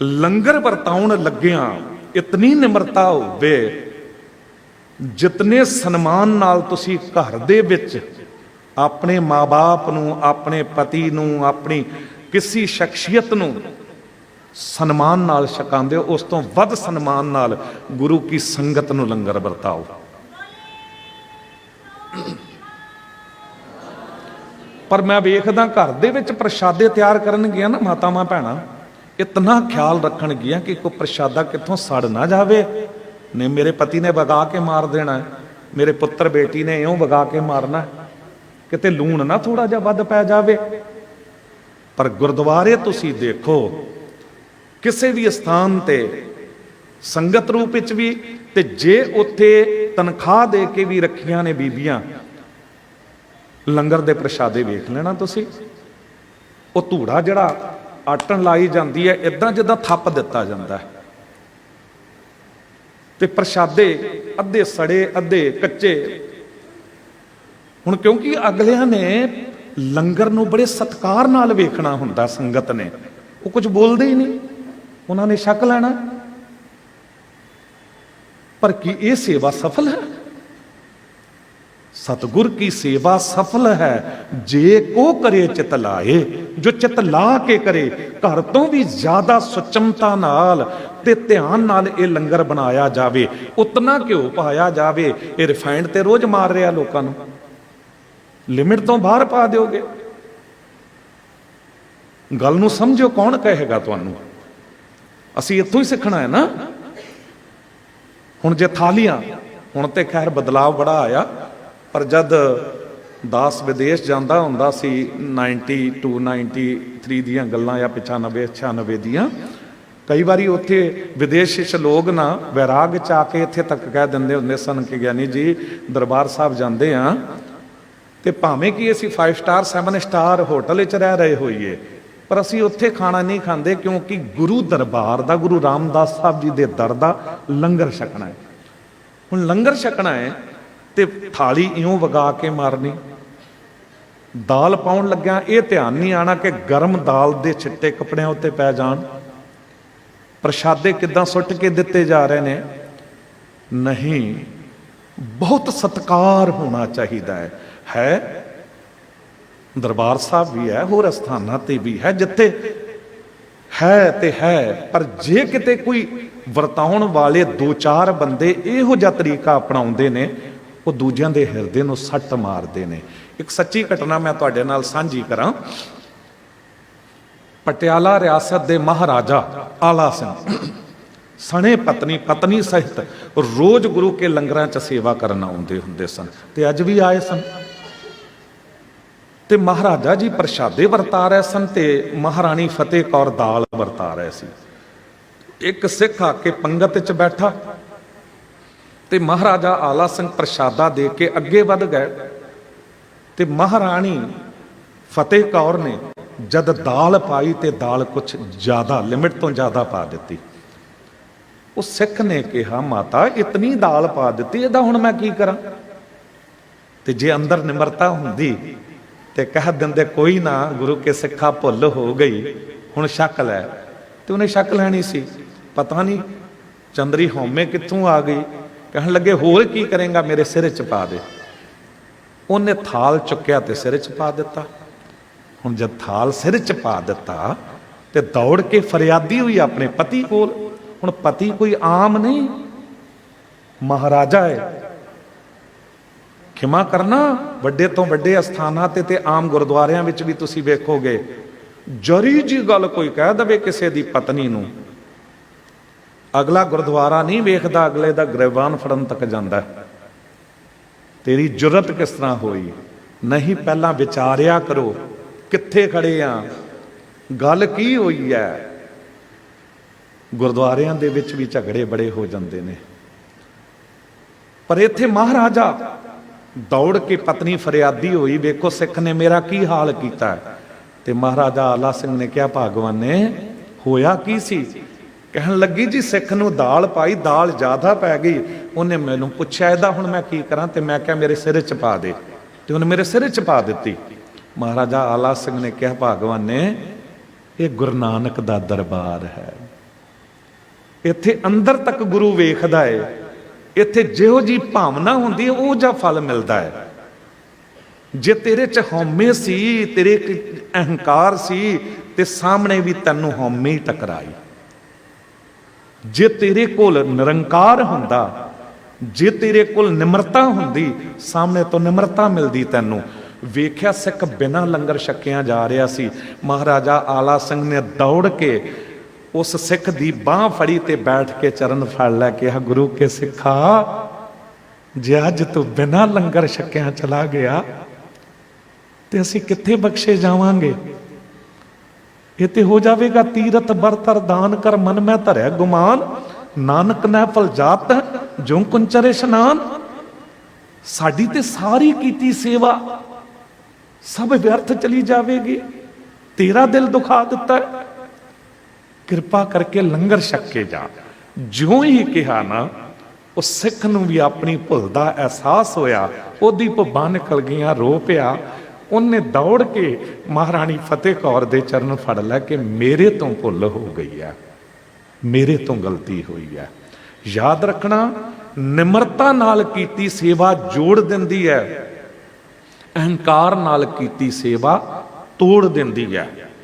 ਲੰਗਰ ਵਰਤਾਉਣ ਲੱਗਿਆਂ ਇਤਨੀ ਨਿਮਰਤਾ ਹੋਵੇ, ਜਿਤਨੇ ਸਨਮਾਨ ਨਾਲ ਤੁਸੀਂ ਘਰ ਦੇ ਵਿੱਚ ਆਪਣੇ ਮਾਪੇ ਨੂੰ, ਆਪਣੇ ਪਤੀ ਨੂੰ, ਆਪਣੀ ਕਿਸੇ ਸ਼ਖਸੀਅਤ ਨੂੰ ਸਨਮਾਨ ਨਾਲ ਛਕਾਉਂਦੇ ਹੋ, ਉਸ ਤੋਂ ਵੱਧ ਸਨਮਾਨ ਨਾਲ ਗੁਰੂ ਕੀ ਸੰਗਤ ਨੂੰ ਲੰਗਰ ਵਰਤਾਓ। ਪਰ ਮੈਂ ਵੇਖਦਾ ਘਰ ਦੇ ਵਿੱਚ ਪ੍ਰਸ਼ਾਦੇ ਤਿਆਰ ਕਰਨ ਗਿਆ ਨਾ ਮਾਤਾਵਾਂ, ਭੈਣਾਂ। ਇਤਨਾ ਖਿਆਲ ਰੱਖਣ ਗਿਆ ਕਿ ਕੋਈ ਪ੍ਰਸ਼ਾਦਾ ਕਿੱਥੋਂ ਸੜ ਨਾ ਜਾਵੇ। ਨੇ ਮੇਰੇ ਪਤੀ ਨੇ ਵਗਾ ਕੇ ਮਾਰ ਦੇਣਾ ਮੇਰੇ ਪੁੱਤਰ ਬੇਟੀ ਨੇ ਇਉਂ ਵਗਾ ਕੇ ਮਾਰਨਾ ਕਿਤੇ ਲੂਣ ਨਾ ਥੋੜਾ ਜਿਹਾ ਵੱਧ ਪੈ ਜਾਵੇ। ਪਰ ਗੁਰਦੁਆਰੇ ਤੁਸੀਂ ਦੇਖੋ, ਕਿਸੇ ਵੀ ਸਥਾਨ ਤੇ ਸੰਗਤ ਰੂਪ ਵਿੱਚ ਵੀ ਤੇ ਜੇ ਉੱਥੇ ਤਨਖਾਹ ਦੇ ਕੇ ਵੀ ਰੱਖੀਆਂ ਨੇ ਬੀਬੀਆਂ, ਲੰਗਰ ਦੇ ਪ੍ਰਸ਼ਾਦੇ ਵੇਖ ਲੈਣਾ ਤੁਸੀਂ। ਉਹ ਧੂੜਾ ਜਿਹੜਾ ਆਟਣ ਲਾਈ ਜਾਂਦੀ ਹੈ ਇਦਾਂ ਜਿੱਦਾਂ ਥੱਪ ਦਿੱਤਾ ਜਾਂਦਾ ਹੈ। ਤੇ ਪ੍ਰਸ਼ਾਦੇ ਅੱਧੇ ਸੜੇ, ਅੱਧੇ ਕੱਚੇ। ਹੁਣ ਕਿਉਂਕਿ ਅਗਲਿਆਂ ਨੇ ਲੰਗਰ ਨੂੰ ਬੜੇ ਸਤਕਾਰ ਨਾਲ ਵੇਖਣਾ ਹੁੰਦਾ ਸੰਗਤ ਨੇ, ਉਹ ਕੁਝ ਬੋਲਦੇ ਹੀ ਨਹੀਂ, ਉਹਨਾਂ ਨੇ ਸ਼ੱਕ ਲੈਣਾ। ਪਰ ਕੀ ਇਹ ਸੇਵਾ ਸਫਲ ਹੈ? ਸਤਗੁਰ ਕੀ ਸੇਵਾ ਸਫਲ ਹੈ? ਜੇ ਕੋ ਕਰੇ ਚਿਤ ਲਾਏ, ਜੋ ਚਿਤ ਲਾ ਕੇ ਕਰੇ, ਘਰ ਤੋਂ ਵੀ ਜ਼ਿਆਦਾ ਸੁਚਮਤਾ ਨਾਲ ਤੇ ਧਿਆਨ ਨਾਲ ਇਹ ਲੰਗਰ ਬਣਾਇਆ ਜਾਵੇ, ਉਤਨਾ ਘਿਓ ਪਾਇਆ ਜਾਵੇ, ਇਹ ਰਿਫਾਈਨਡ ਤੇ ਰੋਜ਼ ਮਾਰ ਰਿਹਾ ਲੋਕਾਂ ਨੂੰ। ਲਿਮਿਟ ਤੋਂ ਬਾਹਰ ਪਾ ਦਿਓਗੇ। ਗੱਲ ਨੂੰ ਸਮਝੋ ਕੌਣ ਕਹੇਗਾ ਤੁਹਾਨੂੰ। ਅਸੀਂ ਇੱਥੋਂ ਹੀ ਸਿੱਖਣਾ ਹੈ ਨਾ। ਹੁਣ ਜੇ ਥਾਲੀਆਂ, ਹੁਣ ਤੇ ਖੈਰ ਬਦਲਾਅ ਬੜਾ ਆਇਆ। ਪਰ ਜਦ ਦਾਸ ਵਿਦੇਸ਼ ਜਾਂਦਾ ਹੁੰਦਾ ਸੀ 92 93 ਦੀਆਂ ਗੱਲਾਂ ਜਾਂ 95 96 ਦੀਆਂ, ਕਈ ਵਾਰੀ ਉੱਥੇ ਵਿਦੇਸ਼ ਵਿੱਚ ਲੋਕ ਨਾ ਵੈਰਾਗ ਚ ਆ ਕੇ ਇੱਥੇ ਤੱਕ ਕਹਿ ਦਿੰਦੇ ਹੁੰਦੇ ਸਨ ਕਿ ਗਿਆਨੀ ਜੀ, ਦਰਬਾਰ ਸਾਹਿਬ ਜਾਂਦੇ ਆ ਤੇ ਭਾਵੇਂ ਕਿ ਅਸੀਂ 5 ਸਟਾਰ 7 ਸਟਾਰ ਹੋਟਲ ਵਿੱਚ ਰਹਿ ਰਹੇ ਹੋਈਏ, ਪਰ ਅਸੀਂ ਉੱਥੇ ਖਾਣਾ ਨਹੀਂ ਖਾਂਦੇ ਕਿਉਂਕਿ ਗੁਰੂ ਦਰਬਾਰ ਦਾ, ਗੁਰੂ ਰਾਮਦਾਸ ਸਾਹਿਬ ਜੀ ਦੇ ਦਰ ਦਾ ਲੰਗਰ ਛਕਣਾ ਹੈ। ਹੁਣ ਲੰਗਰ ਛਕਣਾ ਹੈ ਤੇ ਥਾਲੀ ਇਉਂ ਵਗਾ ਕੇ ਮਾਰਨੀ। ਦਾਲ ਪਾਉਣ ਲੱਗਿਆ ਇਹ ਧਿਆਨ ਨਹੀਂ ਆਣਾ ਕਿ ਗਰਮ ਦਾਲ ਦੇ ਛਿੱਟੇ ਕੱਪੜਿਆਂ ਉੱਤੇ ਪੈ ਜਾਣ। ਪ੍ਰਸ਼ਾਦੇ ਕਿਦਾਂ ਸੁੱਟ ਕੇ ਦਿੱਤੇ ਜਾ ਰਹੇ ਨੇ? ਨਹੀਂ, ਬਹੁਤ ਸਤਕਾਰ ਹੋਣਾ ਚਾਹੀਦਾ ਹੈ। ਹੈ, ਦਰਬਾਰ ਸਾਹਿਬ ਵੀ ਹੈ, ਹੋਰ ਸਥਾਨਾਂ ਤੇ ਵੀ ਹੈ, ਜਿੱਥੇ ਹੈ ਤੇ ਹੈ, ਪਰ ਜੇ ਕਿਤੇ ਕੋਈ ਵਰਤਾਉਣ ਵਾਲੇ ਦੋ ਚਾਰ ਬੰਦੇ ਇਹੋ ਜਿਹਾ ਤਰੀਕਾ ਅਪਣਾਉਂਦੇ ਨੇ ਉਹ ਦੂਜਿਆਂ ਦੇ ਹਿਰਦੇ ਨੂੰ ਸੱਟ ਮਾਰਦੇ ਨੇ। ਇੱਕ ਸੱਚੀ ਘਟਨਾ ਮੈਂ ਤੁਹਾਡੇ ਨਾਲ ਸਾਂਝੀ ਕਰਾਂ। ਪਟਿਆਲਾ ਰਿਆਸਤ ਦੇ ਮਹਾਰਾਜਾ ਆਲਾ ਸਿੰਘ, ਸਣੇ ਪਤਨੀ ਪਤਨੀ ਸਹਿਤ ਰੋਜ਼ ਗੁਰੂ ਕੇ ਲੰਗਰਾਂ 'ਚ ਸੇਵਾ ਕਰਨ ਆਉਂਦੇ ਹੁੰਦੇ ਸਨ ਤੇ ਅੱਜ ਵੀ ਆਏ ਸਨ। ਤੇ ਮਹਾਰਾਜਾ ਜੀ ਪ੍ਰਸ਼ਾਦੇ ਵਰਤਾ ਰਹੇ ਸਨ ਤੇ ਮਹਾਰਾਣੀ ਫਤਿਹ ਕੌਰ ਦਾਲ ਵਰਤਾ ਰਹੇ ਸੀ। ਇੱਕ ਸਿੱਖ ਆ ਕੇ ਪੰਗਤ ਚ ਬੈਠਾ ਤੇ ਮਹਾਰਾਜਾ ਆਲਾ ਸਿੰਘ ਪ੍ਰਸ਼ਾਦਾ ਦੇ ਕੇ ਅੱਗੇ ਵੱਧ ਗਏ ਤੇ ਮਹਾਰਾਣੀ ਫਤਿਹ ਕੌਰ ਨੇ ਜਦ ਦਾਲ ਪਾਈ ਤੇ ਦਾਲ ਕੁਝ ਜ਼ਿਆਦਾ, ਲਿਮਿਟ ਤੋਂ ਜ਼ਿਆਦਾ ਪਾ ਦਿੱਤੀ। ਉਹ ਸਿੱਖ ਨੇ ਕਿਹਾ, ਮਾਤਾ, ਇਤਨੀ ਦਾਲ ਪਾ ਦਿੱਤੀ, ਇਹਦਾ ਹੁਣ ਮੈਂ ਕੀ ਕਰਾਂ? ਤੇ ਜੇ ਅੰਦਰ ਨਿਮਰਤਾ ਹੁੰਦੀ ਤੇ ਕਹਿ ਦਿੰਦੇ, ਕੋਈ ਨਾ, ਗੁਰੂ ਕੇ ਸਿੱਖਾ ਭੁੱਲ ਹੋ ਗਈ, ਹੁਣ ਸ਼ੱਕ ਲੈ। ਤੇ ਉਹਨੇ ਸ਼ੱਕ ਲੈਣੀ ਸੀ। ਪਤਾ ਨਹੀਂ ਚੰਦਰੀ ਹਉਮੈ ਕਿੱਥੋਂ ਆ ਗਈ। ਕਹਿਣ ਲੱਗੇ, ਹੋਰ ਕੀ ਕਰੇਗਾ? ਮੇਰੇ ਸਿਰ 'ਚ ਪਾ ਦੇ। ਉਹਨੇ ਥਾਲ ਚੁੱਕਿਆ ਤੇ ਸਿਰ 'ਚ ਪਾ ਦਿੱਤਾ। ਹੁਣ ਜਦ ਥਾਲ ਸਿਰ 'ਚ ਪਾ ਦਿੱਤਾ ਤੇ ਦੌੜ ਕੇ ਫਰਿਆਦੀ ਹੋਈ ਆਪਣੇ ਪਤੀ ਕੋਲ। ਹੁਣ ਪਤੀ ਕੋਈ ਆਮ ਨਹੀਂ। ਮਹਾਰਾਜਾ ਹੈ। ਖਿਮਾ ਕਰਨਾ ਵੱਡੇ ਤੋਂ ਵੱਡੇ ਅਸਥਾਨਾਂ ਤੇ ਤੇ ਆਮ ਗੁਰਦੁਆਰਿਆਂ ਵਿੱਚ ਵੀ ਤੁਸੀਂ ਵੇਖੋਗੇ। ਜਰੀ ਜੀ ਗੱਲ ਕੋਈ ਕਹਿ ਦਵੇ ਕਿਸੇ ਦੀ ਪਤਨੀ ਨੂੰ ਅਗਲਾ ਗੁਰਦੁਆਰਾ ਨਹੀਂ ਵੇਖਦਾ, ਅਗਲੇ ਦਾ ਗ੍ਰਹਿਵਾਨ ਫੜਨ ਤੱਕ ਜਾਂਦਾ ਤੇਰੀ ਜੁਰਤ ਕਿਸ ਤਰ੍ਹਾਂ ਹੋਈ? ਨਹੀਂ ਪਹਿਲਾਂ ਵਿਚਾਰਿਆ ਕਰੋ, ਕਿੱਥੇ ਖੜੇ ਆ? ਗੱਲ ਕੀ ਹੋਈ ਹੈ ਗੁਰਦੁਆਰਿਆਂ ਦੇ ਵਿੱਚ ਵੀ ਝਗੜੇ ਬੜੇ ਹੋ ਜਾਂਦੇ ਨੇ। ਪਰ ਇੱਥੇ ਮਹਾਰਾਜਾ ਦੌੜ ਕੇ ਪਤਨੀ ਫਰਿਆਦੀ ਹੋਈ, ਵੇਖੋ ਸਿੱਖ ਨੇ ਮੇਰਾ ਕੀ ਹਾਲ ਕੀਤਾ। ਤੇ ਮਹਾਰਾਜਾ ਆਲਾ ਸਿੰਘ ਨੇ ਕਿਹਾ, ਭਗਵਾਨ ਨੇ ਹੋਇਆ ਕੀ ਸੀ? ਕਹਿਣ ਲੱਗੀ ਜੀ, ਸਿੱਖ ਨੂੰ ਦਾਲ ਪਾਈ, ਦਾਲ ਜ਼ਿਆਦਾ ਪੈ ਗਈ। ਉਹਨੇ ਮੈਨੂੰ ਪੁੱਛਿਆ, ਇਹਦਾ ਹੁਣ ਮੈਂ ਕੀ ਕਰਾਂ? ਤੇ ਮੈਂ ਕਿਹਾ, ਮੇਰੇ ਸਿਰ 'ਚ ਪਾ ਦੇ। ਤੇ ਉਹਨੇ ਮੇਰੇ ਸਿਰ 'ਚ ਪਾ ਦਿੱਤੀ। ਮਹਾਰਾਜਾ ਆਲਾ ਸਿੰਘ ਨੇ ਕਿਹਾ, ਭਗਵਾਨ ਨੇ, ਇਹ ਗੁਰੂ ਨਾਨਕ ਦਾ ਦਰਬਾਰ ਹੈ। ਇੱਥੇ ਅੰਦਰ ਤੱਕ ਗੁਰੂ ਵੇਖਦਾ ਹੈ ਇੱਥੇ ਜਿਹੋ ਜੀ ਭਾਵਨਾ ਹੁੰਦੀ ਹੈ ਉਹ ਜਿਹਾ ਫਲ ਮਿਲਦਾ ਹੈ ਜੇ ਤੇਰੇ ਚ ਹਉਮੈ ਸੀ, ਤੇਰੇ ਅਹੰਕਾਰ ਸੀ, ਤੇ ਸਾਹਮਣੇ ਵੀ ਤੈਨੂੰ ਹਉਮੈ ਟਕਰਾਈ। ਜੇ ਤੇਰੇ ਕੋਲ ਨਿਰੰਕਾਰ ਹੁੰਦਾ, ਜੇ ਤੇਰੇ ਕੋਲ ਨਿਮਰਤਾ ਹੁੰਦੀ, ਸਾਹਮਣੇ ਤੋਂ ਨਿਮਰਤਾ ਮਿਲਦੀ ਤੈਨੂੰ। ਵੇਖਿਆ ਸਿੱਖ ਬਿਨਾਂ ਲੰਗਰ ਛਕਿਆ ਜਾ ਰਿਹਾ ਸੀ। ਮਹਾਰਾਜਾ ਆਲਾ ਸਿੰਘ ਨੇ ਦੌੜ ਕੇ ਉਸ ਸਿੱਖ ਦੀ ਬਾਹ ਫੜੀ ਤੇ ਬੈਠ ਕੇ ਚਰਨ ਫੜ ਲੈ ਕਿਹਾ ਗੁਰੂ ਕੇ ਸਿੱਖਾ, ਜੇ ਅੱਜ ਤੂੰ ਬਿਨਾਂ ਲੰਗਰ ਛਕਿਆ ਚਲਾ ਗਿਆ, ਤੇ ਅਸੀਂ ਕਿੱਥੇ ਬਖਸ਼ੇ ਜਾਵਾਂਗੇ? ਇਹ ਤੇ ਹੋ ਜਾਵੇਗਾ ਤੀਰਥ ਬਰਤਰ ਦਾਨ ਕਰ ਮਨ ਮੈਂ ਧਰਿਆ ਗੁਮਾਨ। ਨਾਨਕ ਨੇ ਫਲ ਜਾਤ ਜੋ ਕੁੰਚਰੇ ਇਸ਼ਨਾਨ। ਸਾਡੀ ਤੇ ਸਾਰੀ ਕੀਤੀ ਸੇਵਾ, ਸਭ ਵਿਅਰਥ ਚਲੀ ਜਾਵੇਗੀ। ਤੇਰਾ ਦਿਲ ਦੁਖਾ ਦਿੱਤਾ ਕਿਰਪਾ ਕਰਕੇ ਲੰਗਰ ਛਕ ਕੇ ਜਾ। ਜਿਉਂ ਹੀ ਕਿਹਾ ਨਾ, ਉਹ ਸਿੱਖ ਨੂੰ ਵੀ ਆਪਣੀ ਭੁੱਲ ਦਾ ਅਹਿਸਾਸ ਹੋਇਆ। ਉਹਦੀ ਭੁੱਬਾਂ ਨਿਕਲ ਗਈਆਂ, ਰੋ ਪਿਆ। ਉਹਨੇ ਦੌੜ ਕੇ ਮਹਾਰਾਣੀ ਫਤਿਹ ਕੌਰ ਦੇ ਚਰਨ ਫੜ ਲੈ ਕਿ ਮੇਰੇ ਤੋਂ ਭੁੱਲ ਹੋ ਗਈ ਹੈ ਮੇਰੇ ਤੋਂ ਗਲਤੀ ਹੋਈ ਹੈ ਯਾਦ ਰੱਖਣਾ, ਨਿਮਰਤਾ ਨਾਲ ਕੀਤੀ ਸੇਵਾ ਜੋੜ ਦਿੰਦੀ ਹੈ ਅਹੰਕਾਰ ਨਾਲ ਕੀਤੀ ਸੇਵਾ ਤੋੜ ਦਿੰਦੀ ਹੈ